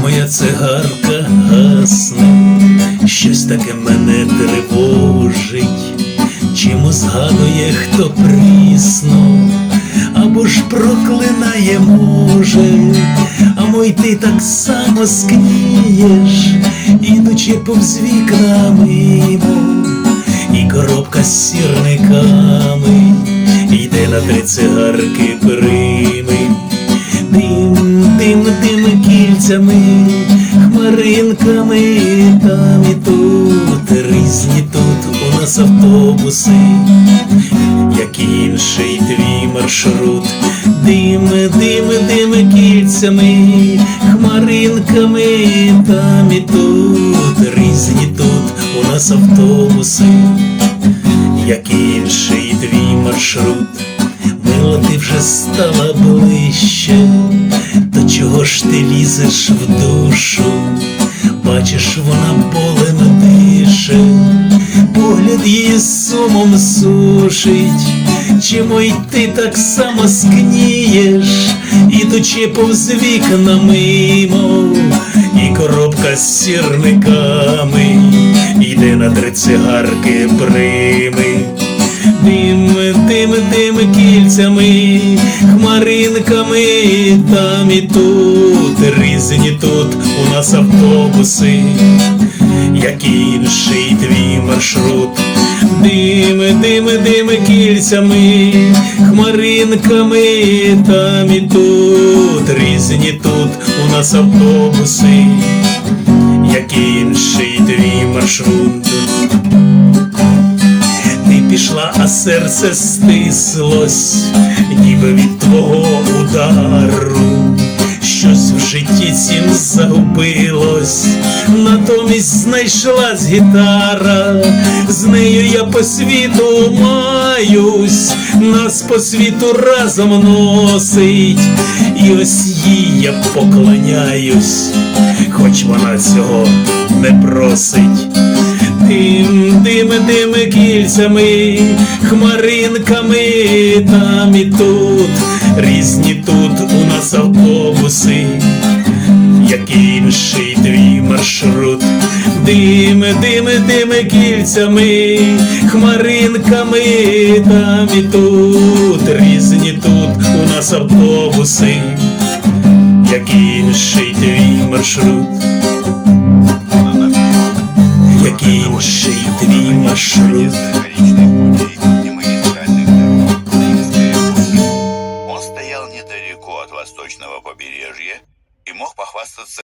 Моя цигарка гасне, щось таке мене тривожить, чимось згадує, хто прісно, або ж проклинає може, а мой ти так само скнієш, ідучи повз вікна мимо, і коробка з сірниками йде на три цигарки прими. Дим, дим, дим кільцями, хмаринками, там і тут, різні тут у нас автобуси, як інший твій маршрут, дим, дим, дим кільцями, хмаринками, там і тут, різні тут у нас автобуси, як інший твій маршрут. Мила, ти вже стала ближче, чого ти лізеш в душу? Бачиш, вона болем дише, погляд її сумом сушить, чому й ти так само скнієш, ідучи повз вікна мимо, і коробка з сірниками йде на три цигарки прими. Дим, дим, дим кільцями, хмаринками, там і тут, різні тут у нас автобуси, як інший твій маршрут. Дим, дим, дим кільцями, хмаринками, там і тут, різні тут у нас автобуси, як інший твій маршрут. Пішла, а серце стислось, ніби від твого удару. Щось в житті цім загубилось, натомість знайшлась гітара, з нею я по світу маюсь, нас по світу разом носить, і ось їй я поклоняюсь, хоч вона цього не просить. Дим, дим, дим кільцями, хмаринками, там і тут, різні тут у нас автобуси, як інший твій маршрут. Дим, дим, дим кільцями, хмаринками, там і тут, різні тут у нас автобуси, як інший твій маршрут. інший твій машиніст. Он стоял недалеко от восточного побережья и мог похвастаться